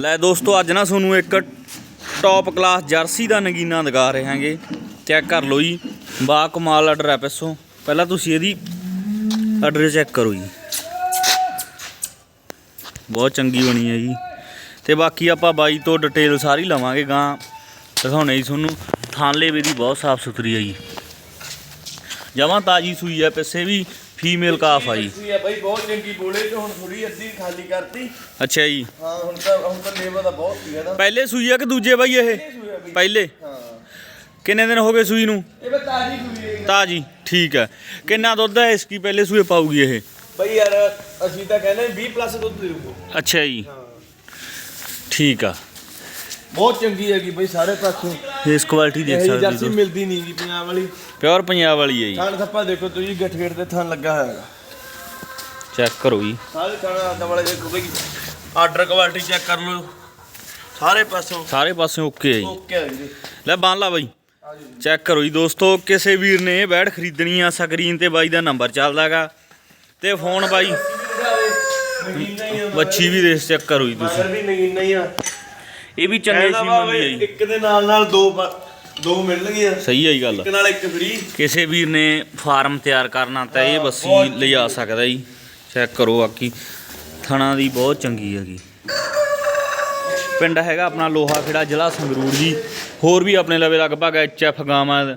ਲੈ ਦੋਸਤੋ, ਅੱਜ ਨਾ ਤੁਹਾਨੂੰ ਇੱਕ ਟੌਪ ਕਲਾਸ ਜਰਸੀ ਦਾ ਨਗੀਨਾ ਦਿਖਾ ਰਹੇ ਹਾਂਗੇ। ਚੈੱਕ ਕਰ ਲਓ ਜੀ ਬਾ ਕਮਾਲ ਆਰਡਰ ਹੈ ਪਿੱਛੋਂ। ਪਹਿਲਾਂ ਤੁਸੀਂ ਇਹਦੀ ਆਰਡਰ ਚੈੱਕ ਕਰੋ ਜੀ। ਬਹੁਤ ਚੰਗੀ ਬਣੀ ਹੈ ਜੀ। ਤੇ ਬਾਕੀ ਆਪਾਂ ਬਾਈ ਤੋਂ ਡਿਟੇਲ ਸਾਰੀ ਲਵਾਂਗੇ ਗਾਂ। ਦਿਖਾਉਣੇ ਜੀ ਤੁਹਾਨੂੰ। ਥਾਂਲੇ ਵੀ ਦੀ ਬਹੁਤ ਸਾਫ਼ ਸੁਥਰੀ ਹੈ ਜੀ। ਜਮਾਂ ਤਾਜੀ ਸੂਈ ਹੈ, ਪਿੱਛੇ ਵੀ ਫੀਮੇਲ ਕਾਫ ਆ ਜੀ। ਸੂਈ ਆ ਬਾਈ ਬਹੁਤ ਚੰਗੀ ਬੋਲੇ ਤੇ ਹੁਣ ਥੋੜੀ ਅੱਧੀ ਖਾਲੀ ਕਰਤੀ। ਅੱਛਾ ਜੀ। ਹਾਂ ਹੁਣ ਤਾਂ ਹੁਣ ਤਾਂ ਲੇਬਰ ਦਾ ਬਹੁਤ ਸੀਗਾ ਨਾ। ਪਹਿਲੇ ਸੂਈ ਆ ਕਿ ਦੂਜੇ ਬਾਈ ਇਹ? ਪਹਿਲੇ ਹਾਂ। ਕਿੰਨੇ ਦਿਨ ਹੋ ਗਏ ਸੂਈ ਨੂੰ? ਇਹ ਬਈ ਤਾਜੀ ਸੂਈ ਹੈ ਤਾਜੀ ਠੀਕ ਹੈ ਕਿੰਨਾ ਦੁੱਧ ਹੈ ਇਸ ਕੀ ਪਹਿਲੇ ਸੂਏ ਪਾਊਗੀ ਇਹ? ਬਈ ਯਾਰ ਅਸੀਂ ਤਾਂ ਕਹਿੰਦੇ 20 ਪਲੱਸ ਦੁੱਧ ਦੇਊਗਾ। ਅੱਛਾ ਜੀ। ਹਾਂ। ਠੀਕ ਆ। ਬਹੁਤ ਚੰਗੀ ਹੈਗੀ ਬਈ ਸਾਰੇ ਪਾਸੋਂ। ਇਸ ਕੁਆਲਿਟੀ ਦੇਖ ਇਹ ਸਕਦੇ ਜਰਸੀ ਹੋ। ਮਿਲਦੀ ਨਹੀਂ ਗੀ ਪੰਜਾਬ ਵਾਲੀ। ਪਿਓਰ ਪੰਜਾਬ ਵਾਲੀ ਹੈ ਜੀ। ਥਣ ਥੱਪਾ ਦੇਖੋ ਤੁਸੀਂ ਗਠਗੇੜ ਤੇ ਥਣ ਲੱਗਾ ਹੋਇਆ ਹੈਗਾ। ਚੈੱਕ ਕਰੋ ਜੀ। ਸਾਰੇ ਥਣ ਆਟਾ ਵਾਲੇ ਦੇਖੋ ਬਈ ਆਰਡਰ ਕੁਆਲਿਟੀ ਚੈੱਕ ਕਰ ਲਓ। ਸਾਰੇ ਪਾਸੋਂ। ਸਾਰੇ ਪਾਸੇ ਓਕੇ ਹੈ ਜੀ। ਓਕੇ ਹੈ ਜੀ। ਲੈ ਬੰਨ ਲਾ ਬਾਈ। ਚੈੱਕ ਕਰੋ ਜੀ ਦੋਸਤੋ ਕਿਸੇ ਵੀਰ ਨੇ ਇਹ ਖਰੀਦਣੀ ਆ ਸਕਰੀਨ ਤੇ ਬਾਈ ਦਾ ਨੰਬਰ ਚੱਲਦਾਗਾ ਤੇ ਫੋਨ ਬਾਈ ਨਗੀਨਾ ਹੀ ਆ। ਬੱਚੀ ਵੀ ਦੇਖ ਚੈੱਕ ਕਰੋ ਜੀ ਤੁਸੀਂ। ਮਗਰ ਵੀ ਨਗੀਨਾ ਹੀ ਆ। ਇਹ ਵੀ ਚੰਗੇ ਕਹਿੰਦਾ ਵਾ ਸੀਮਨ ਇੱਕ ਦੇ ਨਾਲ ਨਾਲ ਦੋ ਬ- ਦੋ ਮਿਲਣਗੀਆਂ। ਸਹੀ ਹੈ ਜੀ ਗੱਲ। ਇੱਕ ਨਾਲ ਇੱਕ ਫ੍ਰੀ ਕਿਸੇ ਵੀਰ ਨੇ ਫਾਰਮ ਤਿਆਰ ਕਰਨਾ ਤਾਂ ਇਹ ਬੱਸੀ ਲਿਜਾ ਸਕਦਾ ਜੀ। ਚੈੱਕ ਕਰੋ ਬਾਕੀ। ਥਣਾ ਦੀ ਬਹੁਤ ਚੰਗੀ ਹੈਗੀ। ਪਿੰਡ ਹੈਗਾ ਆਪਣਾ ਲੋਹਾ ਖੇੜਾ ਜ਼ਿਲ੍ਹਾ ਸੰਗਰੂਰ ਜੀ। ਹੋਰ ਵੀ ਆਪਣੇ ਲਵੇ ਲਗਭਗ ਐਚਐਫ ਗਾਵਾਂ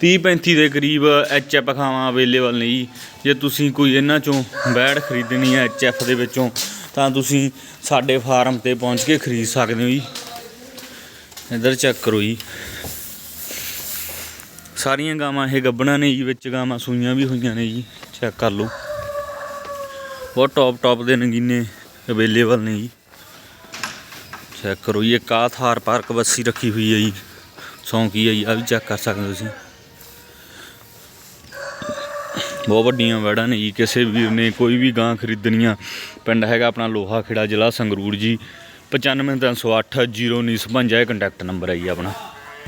30 35 ਦੇ ਕਰੀਬ ਐਚਐਫ ਖਾਵਾਂ ਅਵੇਲੇਬਲ ਨੇ ਜੀ। ਜੇ ਤੁਸੀਂ ਕੋਈ ਇਹਨਾਂ ਚੋਂ ਬੈੜ ਖਰੀਦਣੀ ਹੈ ਐਚਐਫ ਦੇ ਵਿੱਚੋਂ ਤਾਂ ਤੁਸੀਂ ਸਾਡੇ ਫਾਰਮ ਤੇ ਪਹੁੰਚ ਕੇ ਖਰੀਦ ਸਕਦੇ ਹੋ ਜੀ। ਇੱਧਰ ਚੈੱਕ ਕਰੋ ਜੀ। ਸਾਰੀਆਂ ਗਾਵਾਂ ਇਹ ਗੱਬਣਾ ਨੇ ਜੀ, ਵਿੱਚ ਗਾਵਾਂ ਸੂਈਆਂ ਵੀ ਹੋਈਆਂ ਨੇ ਜੀ। ਚੈੱਕ ਕਰ ਲਓ। ਬਹੁਤ ਟੌਪ ਟੌਪ ਦੇ ਨਗੀਨੇ ਅਵੇਲੇਬਲ ਨੇ ਜੀ। ਚੈੱਕ ਕਰੋ ਜੀ, ਇੱਕ ਆਹ ਥਾਰ ਪਾਰਕ ਬੱਸੀ ਰੱਖੀ ਹੋਈ ਹੈ ਜੀ। ਸੌਂਕੀ ਹੈ ਜੀ ਆ ਵੀ ਚੈੱਕ ਕਰ ਸਕਦੇ ਹੋ ਤੁਸੀਂ। ਬਹੁਤ ਵੱਡੀਆਂ ਵੜਾਂ ਨੇ ਜੀ, ਕਿਸੇ ਵੀਰ ਨੇ ਕੋਈ ਵੀ ਗਾਂ ਖਰੀਦਣੀਆਂ। ਪਿੰਡ ਹੈਗਾ ਆਪਣਾ ਲੋਹਾ ਖੇੜਾ ਜ਼ਿਲ੍ਹਾ ਸੰਗਰੂਰ ਜੀ। 9538 0955 ਇਹ ਕੰਟੈਕਟ ਨੰਬਰ ਹੈ ਜੀ ਆਪਣਾ।